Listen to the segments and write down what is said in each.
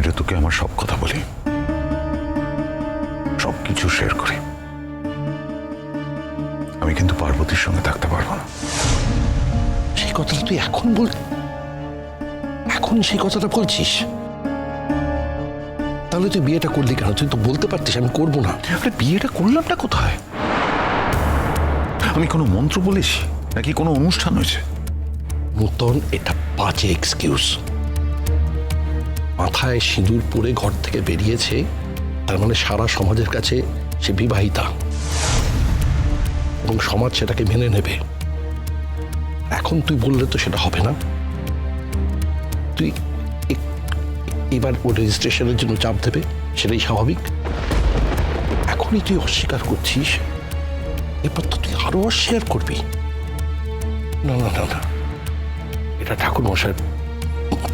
আমি যে তোকে আমার সব কথা বলি সব কিছু শেয়ার করি। আমি কিন্তু পার্বতীর সঙ্গে থাকতে পারব না। সেই কথাটা তুই এখন বল এখন সেই কথাটা বলছিস? তাহলে তুই বিয়েটা করলি কেন? তুই তো বলতে পারতিস আমি করব না। আরে বিয়েটা করলাম না কোথায়? আমি কোনো মন্ত্র বলেছি নাকি কোনো অনুষ্ঠান হয়েছে? নূতন এটা বাজে এক্সকিউজ মাথায় সিঁদুর পরে ঘর থেকে বেরিয়েছে, তার মানে সারা সমাজের কাছে সে বিবাহিতা। এবং সমাজ সেটাকে মেনে নেবে। এখন তুই বললে তো সেটা হবে না। তুই এবার ও রেজিস্ট্রেশনের জন্য চাপ দেবে, সেটাই স্বাভাবিক। এখনই তুই অস্বীকার করছিস? এরপর তো তুই আরও অস্বীকার করবি। না না না না। এটা ঠাকুর মশাই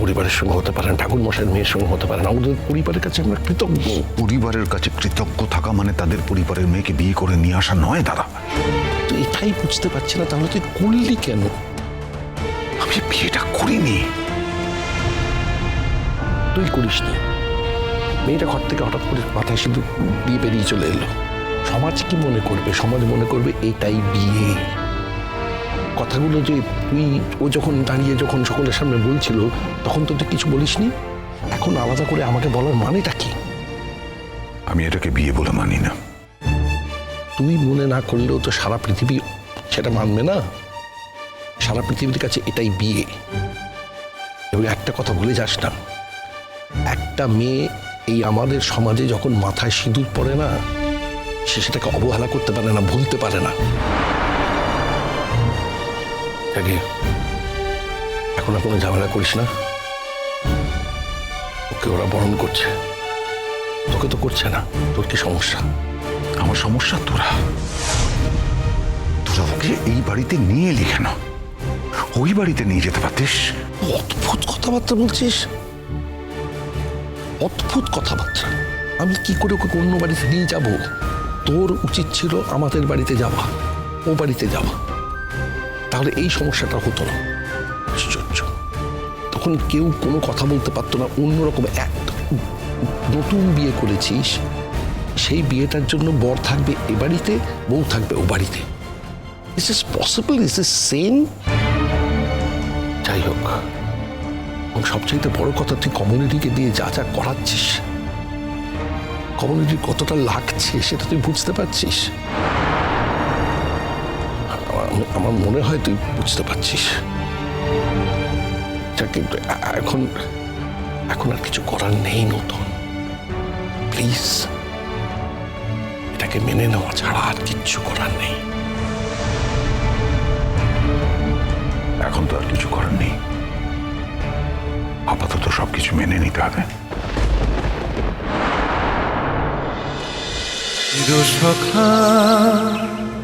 পরিবারের সঙ্গে হতে পারে না ঠাকুর মশাইয়ের মেয়ের সঙ্গে হতে পারে না আমাদের পরিবারের কাছে আমরা কৃতজ্ঞ। পরিবারের কাছে কৃতজ্ঞ থাকা মানে তাদের পরিবারের মেয়েকে বিয়ে করে নিয়ে আসা নয় দাদা। এটাই বুঝতে পারছি না তাহলে তুই করলি কেন? আমি বিয়েটা করিনি। তুই করিসনি মেয়েটা ঘর থেকে হঠাৎ করে মাথায় শুধু বিয়ে বেরিয়ে চলে এলো। সমাজ কি মনে করবে? সমাজ মনে করবে এটাই বিয়ে। কথাগুলো যে তুই ও যখন দাঁড়িয়ে যখন সকলের সামনে বলছিল তখন তো তুই কিছু বলিসনি? এখন আলাদা করে আমাকে বলার মানেটা কি? আমি এটাকে বিয়ে বলে মানি না। তুই মনে না করলেও তো সারা পৃথিবী সেটা মানবে না? সারা পৃথিবীর কাছে এটাই বিয়ে। এবং একটা কথা ভুলে যাস না। একটা মেয়ে এই আমাদের সমাজে যখন মাথায় সিঁদুর পড়ে না সে সেটাকে অবহেলা করতে পারে না ভুলতে পারে না। আগে এখন আর কোনো ঝামেলা করিস না। ওকে ওরা বরণ করছে। তোকে তো করছে না। তোর কি সমস্যা? আমার সমস্যা তোরা। তোরা ওকে এই বাড়িতে নিয়ে এলি কেন? ওই বাড়িতে নিয়ে যেতে পারতিস? অদ্ভুত কথাবার্তা বলছিস। অদ্ভুত কথাবার্তা। আমি কি করে ওকে অন্য বাড়িতে নিয়ে যাব? তোর উচিত ছিল আমাদের বাড়িতে যাওয়া। ও বাড়িতে যাওয়া। তাহলে এই সমস্যাটা হতো না। আশ্চর্য তখন কেউ কোনো কথা বলতে পারতো না, অন্যরকম এক নতুন বিয়ে করেছিস, সেই বিয়েটার জন্য বর থাকবে এ বাড়িতে, বউ থাকবে ও বাড়িতে। ইস ইস পসিবল ইস ইস সেম যাই হোক, এবং সবচাইতে বড় কথা, তুই কমিউনিটিকে দিয়ে যা যা করাচ্ছিস কমিউনিটি কতটা লাগছে, সেটা তুই বুঝতে পারছিস? আমার- মনে হয় তুই বুঝতে পারছিস। কিন্তু এখন এখন আর কিছু করার নেই নতুন। প্লিজ, এটাকে মেনে নেওয়া ছাড়া আর কিচ্ছু করার নেই। এখন তো আর কিছু করার নেই। আপাতত সবকিছু মেনে নিতে হবে।